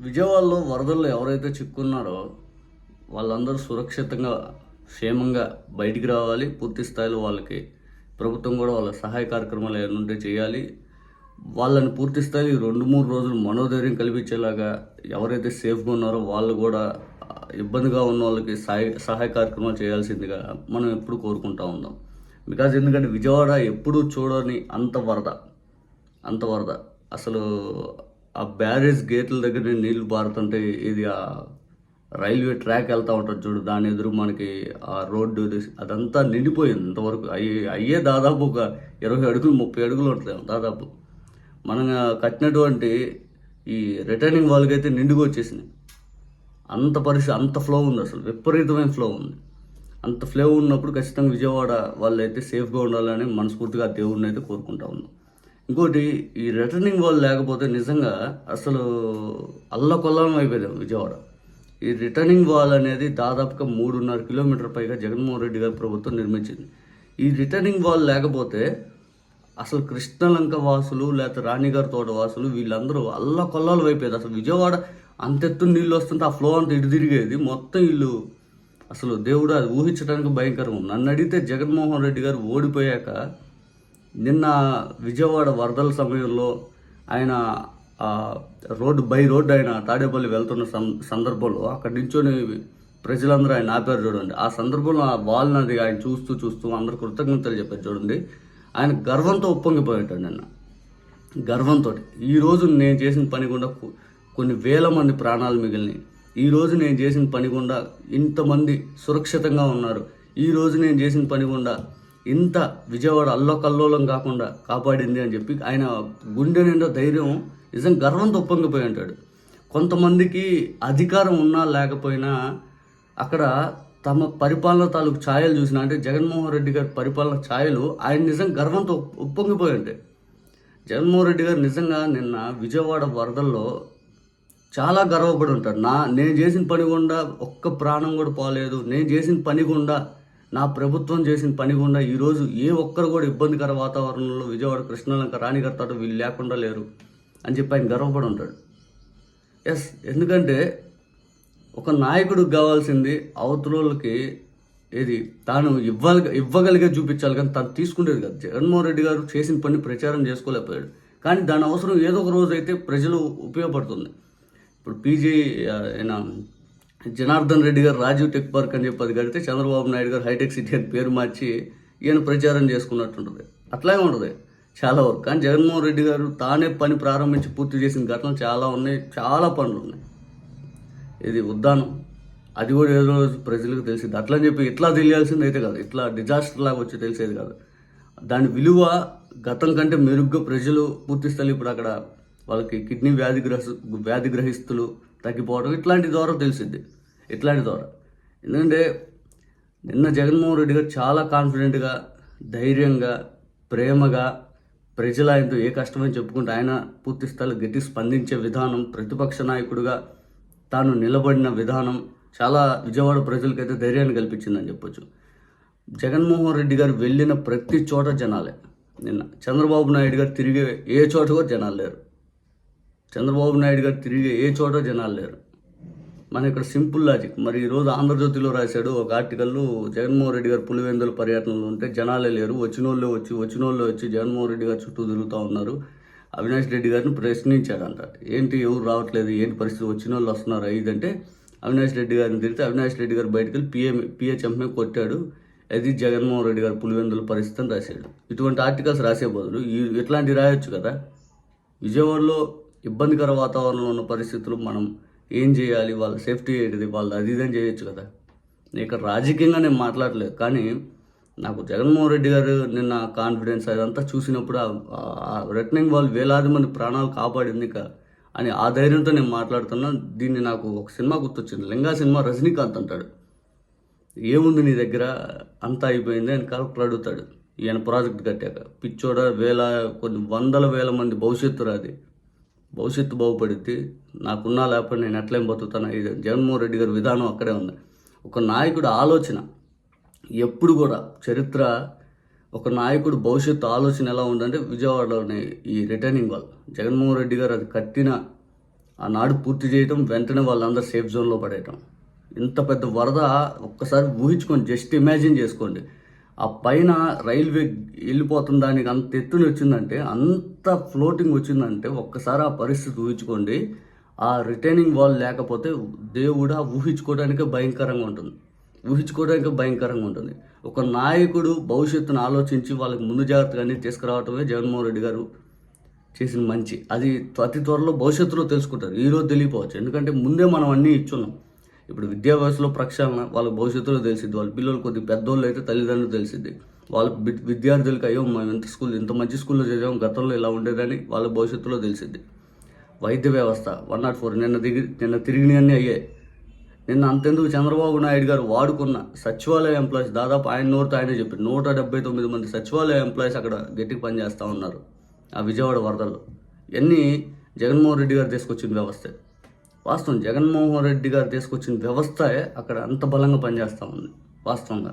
విజయవాడలో వరదల్లో ఎవరైతే చిక్కున్నారో వాళ్ళందరూ సురక్షితంగా క్షేమంగా బయటికి రావాలి. పూర్తి స్థాయిలో వాళ్ళకి ప్రభుత్వం కూడా వాళ్ళ సహాయ కార్యక్రమాలు ఏమంటే చేయాలి. వాళ్ళని పూర్తి స్థాయి రెండు మూడు రోజులు మనోధైర్యం కల్పించేలాగా ఎవరైతే సేఫ్గా ఉన్నారో వాళ్ళు కూడా ఇబ్బందిగా ఉన్న వాళ్ళకి సహాయ సహాయ కార్యక్రమాలు చేయాల్సిందిగా మనం ఎప్పుడు కోరుకుంటా ఉందాం బికాజ్ ఎందుకంటే విజయవాడ ఎప్పుడూ చూడని అంత వరద అంత వరద. అసలు ఆ బ్యారేజ్ గేట్ల దగ్గర నీళ్ళు పారుతుంటే ఇది ఆ రైల్వే ట్రాక్ వెళ్తూ ఉంటుంది చూడు దాని ఎదురు మనకి ఆ రోడ్డు అదంతా నిండిపోయింది ఇంతవరకు. అయ్యి అయ్యే దాదాపు ఒక ఇరవై అడుగులు ముప్పై అడుగులు ఉంటుంది దాదాపు. మనం కట్టినటువంటి ఈ రిటర్నింగ్ వాళ్ళకైతే నిండుగా వచ్చేసినాయి. అంత పరిస్థితి అంత ఫ్లో ఉంది అసలు విపరీతమైన ఫ్లో ఉంది. అంత ఫ్లో ఉన్నప్పుడు ఖచ్చితంగా విజయవాడ వాళ్ళు అయితే సేఫ్గా ఉండాలని మనస్ఫూర్తిగా దేవుడిని అయితే కోరుకుంటా ఉన్నాం. ఇంకోటి ఈ రిటర్నింగ్ వాళ్ళు లేకపోతే నిజంగా అసలు అల్లకొల్లం అయిపోయింది విజయవాడ. ఈ రిటర్నింగ్ వాల్ అనేది దాదాపుగా మూడున్నర కిలోమీటర్ పైగా జగన్మోహన్ రెడ్డి గారి ప్రభుత్వం నిర్మించింది. ఈ రిటర్నింగ్ వాల్ లేకపోతే అసలు కృష్ణలంక వాసులు లేకపోతే రాణిగారి తోట వాసులు వీళ్ళందరూ అల్లకొల్లాలు అయిపోయేది అసలు విజయవాడ అంతెత్తు నీళ్ళు వస్తుంటే ఆ ఫ్లో అంతా ఇటు తిరిగేది. మొత్తం ఇల్లు అసలు దేవుడు అది ఊహించడానికి భయంకరం నన్ను అడిగితే జగన్మోహన్ రెడ్డి గారు ఓడిపోయాక నిన్న విజయవాడ వరదల సమయంలో ఆయన రోడ్డు బై రోడ్డు ఆయన తాడేపల్లి వెళ్తున్న సందర్భంలో అక్కడ నుంచొని ప్రజలందరూ ఆయన ఆపారు చూడండి. ఆ సందర్భంలో ఆ వాళ్ళని ఆయన చూస్తూ చూస్తూ అందరు కృతజ్ఞతలు చెప్పారు చూడండి. ఆయన గర్వంతో ఉప్పొంగిపోయి నిన్న. గర్వంతో ఈరోజు నేను చేసిన పని గుండా కొన్ని వేల మంది ప్రాణాలు మిగిలినాయి. ఈ రోజు నేను చేసిన పని గుండా ఇంతమంది సురక్షితంగా ఉన్నారు. ఈ రోజు నేను చేసిన పని గుండా ఇంత విజయవాడ అల్లోకల్లోలం కాకుండా కాపాడింది అని చెప్పి ఆయన గుండె నిండా ధైర్యం నిజం గర్వంతో ఒప్పొంగిపోయి ఉంటాడు కొంతమందికి అధికారం ఉన్నా లేకపోయినా అక్కడ తమ పరిపాలన తాలూకు ఛాయలు చూసిన అంటే జగన్మోహన్ రెడ్డి గారి పరిపాలన ఛాయలు ఆయన నిజం గర్వంతో ఉప్పొంగిపోయి ఉంటాయి. జగన్మోహన్ రెడ్డి గారు నిజంగా నిన్న విజయవాడ వరదల్లో చాలా గర్వపడి ఉంటాడు నా నేను చేసిన పని గుండా ఒక్క ప్రాణం కూడా పోలేదు నేను చేసిన పని గుండా నా ప్రభుత్వం చేసిన పని గుండా ఈరోజు ఏ ఒక్కరు కూడా ఇబ్బందికర వాతావరణంలో విజయవాడ కృష్ణలంక రాణిగర్తాడు వీళ్ళు లేకుండా లేరు అని చెప్పి ఆయన గర్వపడి ఉంటాడు. ఎస్ ఎందుకంటే ఒక నాయకుడికి కావాల్సింది అవతలోళ్ళకి ఏది తాను ఇవ్వాలి ఇవ్వగలిగే చూపించాలి కానీ తను తీసుకునేది కాదు. జగన్మోహన్ రెడ్డి గారు చేసిన పని ప్రచారం చేసుకోలేకపోయాడు. కానీ దాని అవసరం ఏదో ఒక రోజు అయితే ప్రజలు ఉపయోగపడుతుంది. ఇప్పుడు పీజీ ఆయన జనార్దన్ రెడ్డి గారు రాజీవ్ టెక్ పార్క్ అని చెప్పి అది కడితే చంద్రబాబు నాయుడు గారు హైటెక్ సిటీ అని పేరు మార్చి ఈయన ప్రచారం చేసుకున్నట్టుంటుంది. అట్లాగే ఉంటుంది. చాలా వరకు. కానీ జగన్మోహన్ రెడ్డి గారు తానే పని ప్రారంభించి పూర్తి చేసిన ఘటనలు చాలా ఉన్నాయి. చాలా పనులు ఉన్నాయి. ఇది ఉద్దానం. అది కూడా ఏదో రోజు ప్రజలకు తెలిసింది. అట్లా అని చెప్పి ఇట్లా తెలియాల్సింది అయితే కాదు. ఇట్లా డిజాస్టర్ లాగా వచ్చి తెలిసేది కాదు. దాని విలువ గతం కంటే మెరుగ్గా ప్రజలు పూర్తి స్థాయి ఇప్పుడు అక్కడ వాళ్ళకి కిడ్నీ వ్యాధి గ్రహ వ్యాధి గ్రహిస్తులు తగ్గిపోవడం ఇట్లాంటి ద్వారా తెలిసింది ఇట్లాంటి ద్వారా. ఎందుకంటే నిన్న జగన్మోహన్ రెడ్డి గారు చాలా కాన్ఫిడెంట్గా ధైర్యంగా ప్రేమగా ప్రజలు ఆయనతో ఏ కష్టమని చెప్పుకుంటే ఆయన పూర్తి స్థాయిలో గట్టి స్పందించే విధానం ప్రతిపక్ష నాయకుడిగా తాను నిలబడిన విధానం చాలా విజయవాడ ప్రజలకైతే ధైర్యాన్ని కల్పించిందని చెప్పొచ్చు. జగన్మోహన్ రెడ్డి గారు వెళ్ళిన ప్రతి చోట జనాలే. నిన్న చంద్రబాబు నాయుడు గారు తిరిగే ఏ చోట కూడా జనాలు లేరు. చంద్రబాబు నాయుడు గారు తిరిగే ఏ చోట జనాలు లేరు. మన ఇక్కడ సింపుల్ లాజిక్. మరి ఈరోజు ఆంధ్రజ్యోతిలో రాశాడు ఒక ఆర్టికల్ జగన్మోహన్ రెడ్డి గారు పులివెందుల పర్యటనలో ఉంటే జనాలే లేరు వచ్చిన వాళ్ళు వచ్చి వచ్చిన వాళ్ళు వచ్చి జగన్మోహన్ రెడ్డి గారు చుట్టూ తిరుగుతూ ఉన్నారు. అవినాష్ రెడ్డి గారిని ప్రశ్నించారంట ఏంటి ఎవరు రావట్లేదు ఏంటి పరిస్థితి వచ్చిన వాళ్ళు వస్తున్నారు ఇదంటే అవినాష్ రెడ్డి గారిని తిరిగితే అవినాష్ రెడ్డి గారు బయటకు వెళ్ళి పిఏ పిహెచ్ఎంఏ కొట్టాడు. అది జగన్మోహన్ రెడ్డి గారు పులివెందుల పరిస్థితి అని రాశాడు. ఇటువంటి ఆర్టికల్స్ రాసే బదులు ఇట్లాంటివి రాయొచ్చు కదా? విజయవాడలో ఇబ్బందికర వాతావరణంలో ఉన్న పరిస్థితులు మనం ఏం చేయాలి? వాళ్ళ సేఫ్టీ ఏంటిది? వాళ్ళు అది ఇదని చేయొచ్చు కదా. ఇక్కడ రాజకీయంగా నేను మాట్లాడలేదు. కానీ నాకు జగన్మోహన్ రెడ్డి గారు నిన్న కాన్ఫిడెన్స్ అదంతా చూసినప్పుడు రిటర్నింగ్ వాళ్ళు వేలాది మంది ప్రాణాలు కాపాడింది ఇక అని ఆ ధైర్యంతో నేను మాట్లాడుతున్నా. దీన్ని నాకు ఒక సినిమా గుర్తొచ్చింది. లింగా సినిమా రజనీకాంత్ అంటాడు. ఏముంది నీ దగ్గర? అంతా అయిపోయింది అని కలెక్టర్ అడుగుతాడు. ఈయన ప్రాజెక్ట్ కట్టాక. పిచ్చోడ వేల కొన్ని వందల వేల మంది భవిష్యత్తు రాది. భవిష్యత్తు బాగుపడిద్ది నాకున్నా లేకపోతే నేను ఎట్లేం బతుకుతాను ఇది జగన్మోహన్ రెడ్డి గారి విధానం అక్కడే ఉంది. ఒక నాయకుడు ఆలోచన ఎప్పుడు కూడా చరిత్ర ఒక నాయకుడు భవిష్యత్తు ఆలోచన ఎలా ఉందంటే విజయవాడలోనే ఈ రిటర్నింగ్ వాళ్ళు. జగన్మోహన్ రెడ్డి గారు అది కట్టిన ఆనాడు పూర్తి చేయటం వెంటనే వాళ్ళందరూ సేఫ్ జోన్లో పడేయటం. ఇంత పెద్ద వరద ఒక్కసారి ఊహించుకోండి జస్ట్ ఇమాజిన్ చేసుకోండి. ఆ పైన రైల్వే వెళ్ళిపోతున్న దానికి అంత ఎత్తున వచ్చిందంటే అంత ఫ్లోటింగ్ వచ్చిందంటే ఒక్కసారి ఆ పరిస్థితి ఊహించుకోండి. ఆ రిటైనింగ్ వాల్ లేకపోతే దేవుడా ఊహించుకోవడానికి భయంకరంగా ఉంటుంది. ఊహించుకోవడానికి భయంకరంగా ఉంటుంది. ఒక నాయకుడు భవిష్యత్తును ఆలోచించి వాళ్ళకి ముందు జాగ్రత్తగా తీసుకురావటమే జగన్మోహన్ రెడ్డి గారు చేసిన మంచి. అది అతి త్వరలో భవిష్యత్తులో తెలుసుకుంటారు. ఈరోజు తెలియపోవచ్చు ఎందుకంటే ముందే మనం అన్నీ ఇచ్చున్నాం. ఇప్పుడు విద్యా వ్యవస్థలో ప్రక్షాళన వాళ్ళ భవిష్యత్తులో తెలిసిద్ది. వాళ్ళ పిల్లలు కొద్ది పెద్దోళ్ళు అయితే తల్లిదండ్రులు తెలిసిద్ది. వాళ్ళ విద్యార్థులకు విద్యార్థులకి అయ్యో మేము ఇంత స్కూల్ ఇంత మంచి స్కూల్లో చదివాం గతంలో ఇలా ఉండేదని వాళ్ళ భవిష్యత్తులో తెలిసిద్ది. వైద్య వ్యవస్థ వన్ నాట్ ఫోర్ నిన్న దిగి నిన్న తిరిగినవన్నీ అయ్యాయి. నిన్న అంతెందుకు చంద్రబాబు నాయుడు గారు వాడుకున్న సచివాలయ ఎంప్లాయీస్ దాదాపు ఆయన నోరుతో ఆయనే చెప్పి నూట డెబ్బై తొమ్మిది మంది సచివాలయ ఎంప్లాయీస్ అక్కడ గట్టికి పనిచేస్తూ ఉన్నారు. ఆ విజయవాడ వరదల్లో. ఇవన్నీ జగన్మోహన్ రెడ్డి గారు తీసుకొచ్చిన వ్యవస్థ. వాస్తవం. జగన్మోహన్ రెడ్డి గారు తీసుకొచ్చిన వ్యవస్థ అక్కడ అంత బలంగా పనిచేస్తూ ఉంది వాస్తవంగా.